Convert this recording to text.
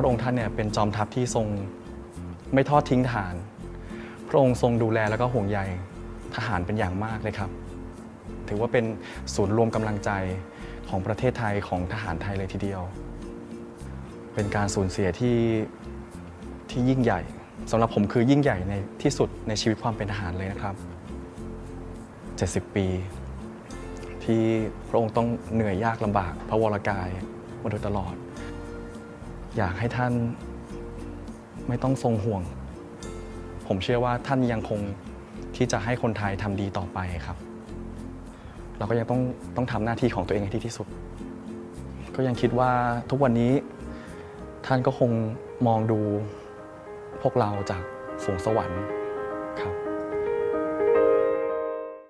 พระองค์ท่านเนี่ยเป็นจอมทัพที่ทรงไม่ทอดทิ้งทหาร พระองค์ทรงดูแลแล้วก็ห่วงใยทหารเป็นอย่างมากเลยครับ ถือว่าเป็นศูนย์รวมกำลังใจของประเทศไทยของทหารไทยเลยทีเดียว เป็นการสูญเสียที่ที่ยิ่งใหญ่สำหรับผมคือยิ่งใหญ่ในที่สุดในชีวิตความเป็นทหารเลยนะครับ 70 ปี ที่พระองค์ต้องเหนื่อยยากลำบากพระวรากายมาโดยตลอด อยากให้ท่านไม่ต้องทรงห่วง ผมเชื่อว่าท่านยังคงที่จะให้คนไทยทำดีต่อไปครับ เราก็ยังต้องต้องทำหน้าที่ของตัวเองให้ดีที่สุด ก็ยังคิดว่าทุกวันนี้ท่านก็คงมองดูพวกเราจากฝูงสวรรค์